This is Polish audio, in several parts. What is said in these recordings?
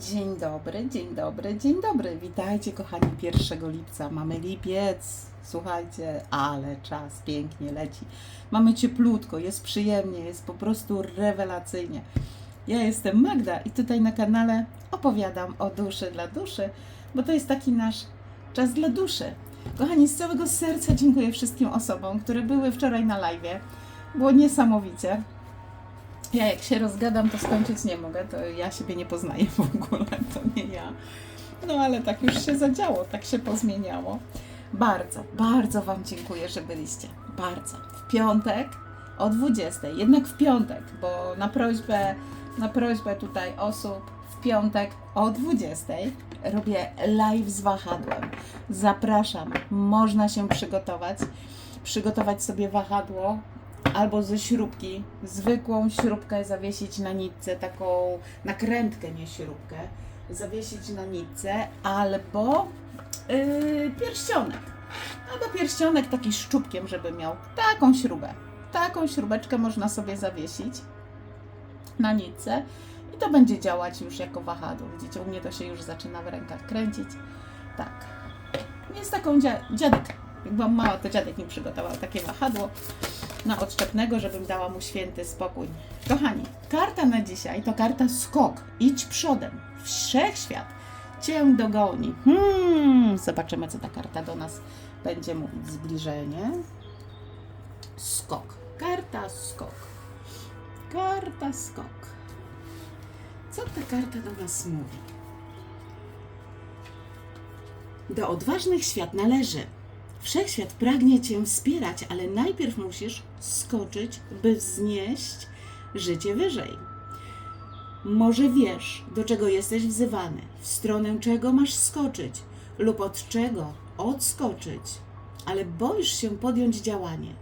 Dzień dobry, dzień dobry, dzień dobry. Witajcie kochani 1 lipca. Mamy lipiec. Słuchajcie, ale czas pięknie leci. Mamy cieplutko, jest przyjemnie, jest po prostu rewelacyjnie. Ja jestem Magda i tutaj na kanale opowiadam o duszy dla duszy, bo to jest taki nasz czas dla duszy. Kochani, z całego serca dziękuję wszystkim osobom, które były wczoraj na live. Było niesamowicie. Ja jak się rozgadam, to skończyć nie mogę, to ja siebie nie poznaję w ogóle, to nie ja. No ale tak już się zadziało, tak się pozmieniało. Bardzo, bardzo Wam dziękuję, że byliście. Bardzo. W piątek o 20. Jednak w piątek, bo na prośbę, na prośbę tutaj osób w piątek o 20 robię live z wahadłem. Zapraszam, można się przygotować. Przygotować sobie wahadło albo ze śrubki, zwykłą śrubkę zawiesić na nitce, taką nakrętkę, nie śrubkę, zawiesić na nitce, albo yy, pierścionek. Albo pierścionek taki szczupkiem, żeby miał taką śrubę. Taką śrubeczkę można sobie zawiesić na nitce i to będzie działać już jako wahadło. Widzicie, u mnie to się już zaczyna w rękach kręcić. Tak. Jest taką dzia- dziadek. Jak byłam mała, to dziadek mi przygotował takie wahadło na odczepnego, żebym dała mu święty spokój. Kochani, karta na dzisiaj to karta skok. Idź przodem. Wszechświat cię dogoni. Hmm, zobaczymy, co ta karta do nas będzie mówić. Zbliżenie. Skok. Karta skok. Karta skok. Co ta karta do nas mówi? Do odważnych świat należy. Wszechświat pragnie Cię wspierać, ale najpierw musisz skoczyć, by wznieść życie wyżej. Może wiesz, do czego jesteś wzywany, w stronę czego masz skoczyć lub od czego odskoczyć, ale boisz się podjąć działanie.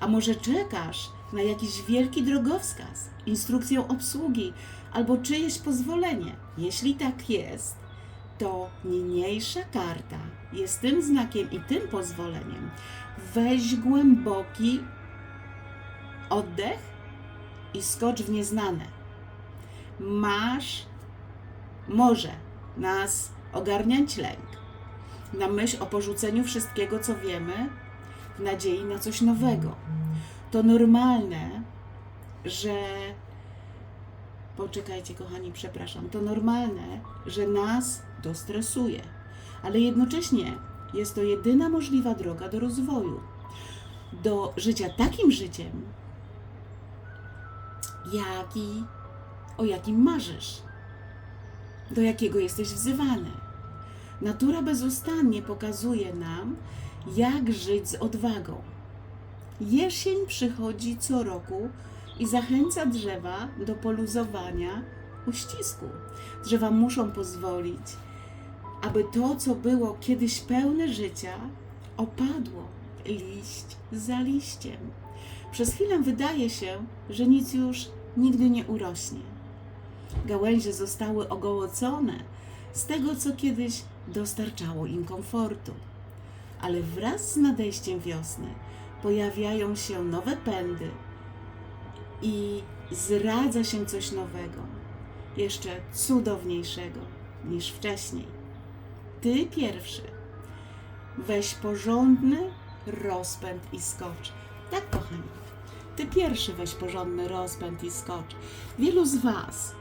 A może czekasz na jakiś wielki drogowskaz, instrukcję obsługi albo czyjeś pozwolenie? Jeśli tak jest, to niniejsza karta jest tym znakiem i tym pozwoleniem. Weź głęboki oddech i skocz w nieznane. Masz, może nas ogarniać lęk, na myśl o porzuceniu wszystkiego, co wiemy, w nadziei na coś nowego. To normalne, że Poczekajcie, kochani, przepraszam. To normalne, że nas to stresuje, ale jednocześnie jest to jedyna możliwa droga do rozwoju, do życia takim życiem, jaki, o jakim marzysz, do jakiego jesteś wzywany. Natura bezustannie pokazuje nam, jak żyć z odwagą. Jesień przychodzi co roku i zachęca drzewa do poluzowania uścisku. Drzewa muszą pozwolić, aby to, co było kiedyś pełne życia, opadło liść za liściem. Przez chwilę wydaje się, że nic już nigdy nie urośnie. Gałęzie zostały ogołocone z tego, co kiedyś dostarczało im komfortu. Ale wraz z nadejściem wiosny pojawiają się nowe pędy, i zradza się coś nowego, jeszcze cudowniejszego niż wcześniej. Ty pierwszy. Weź porządny rozpęd i skocz. Tak, kochani. Ty pierwszy weź porządny rozpęd i skocz. Wielu z Was,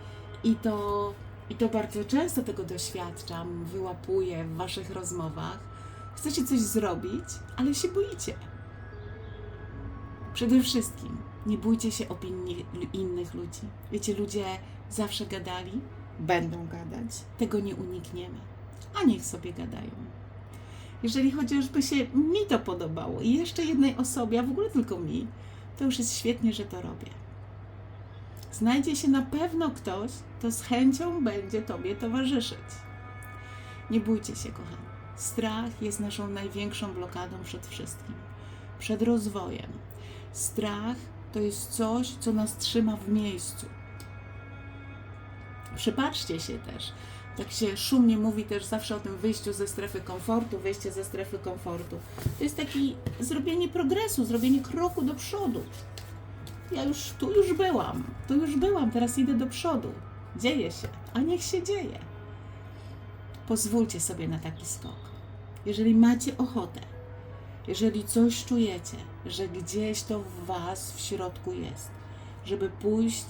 i to, i to bardzo często tego doświadczam, wyłapuję w Waszych rozmowach, chcecie coś zrobić, ale się boicie. Przede wszystkim nie bójcie się opinii innych ludzi. Wiecie, ludzie zawsze gadali, będą gadać. Tego nie unikniemy. A niech sobie gadają. Jeżeli chociażby się mi to podobało i jeszcze jednej osobie, a w ogóle tylko mi, to już jest świetnie, że to robię. Znajdzie się na pewno ktoś, kto z chęcią będzie Tobie towarzyszyć. Nie bójcie się, kochani. Strach jest naszą największą blokadą przed wszystkim. Przed rozwojem. Strach to jest coś, co nas trzyma w miejscu. Przypatrzcie się też. Tak się szumnie mówi też zawsze o tym wyjściu ze strefy komfortu, wyjście ze strefy komfortu. To jest taki zrobienie progresu, zrobienie kroku do przodu. Ja już tu już byłam, tu już byłam, teraz idę do przodu. Dzieje się, a niech się dzieje. Pozwólcie sobie na taki skok. Jeżeli macie ochotę, jeżeli coś czujecie, że gdzieś to w Was w środku jest, żeby pójść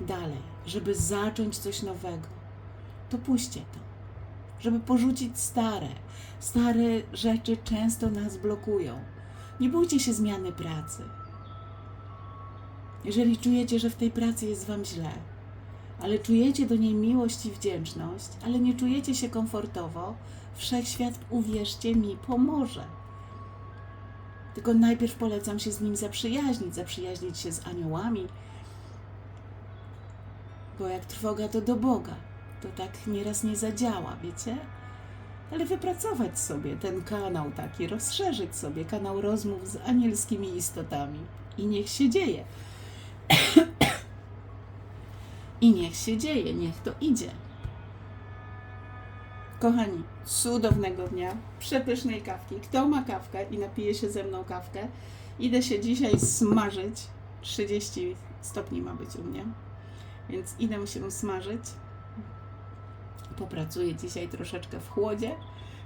dalej, żeby zacząć coś nowego, to puśćcie to. Żeby porzucić stare. Stare rzeczy często nas blokują. Nie bójcie się zmiany pracy. Jeżeli czujecie, że w tej pracy jest Wam źle, ale czujecie do niej miłość i wdzięczność, ale nie czujecie się komfortowo, wszechświat, uwierzcie mi, pomoże. Tylko najpierw polecam się z nim zaprzyjaźnić, zaprzyjaźnić się z aniołami, bo jak trwoga to do Boga, to tak nieraz nie zadziała, wiecie? Ale wypracować sobie ten kanał taki, rozszerzyć sobie kanał rozmów z anielskimi istotami i niech się dzieje. I niech się dzieje, niech to idzie. Kochani, cudownego dnia, przepysznej kawki. Kto ma kawkę i napije się ze mną kawkę, idę się dzisiaj smażyć. 30 stopni ma być u mnie, więc idę się smażyć. Popracuję dzisiaj troszeczkę w chłodzie.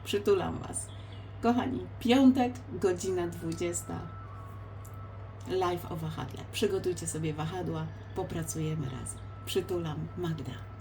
Przytulam Was. Kochani, piątek, godzina 20. Live o wahadle. Przygotujcie sobie wahadła, popracujemy razem. Przytulam Magda.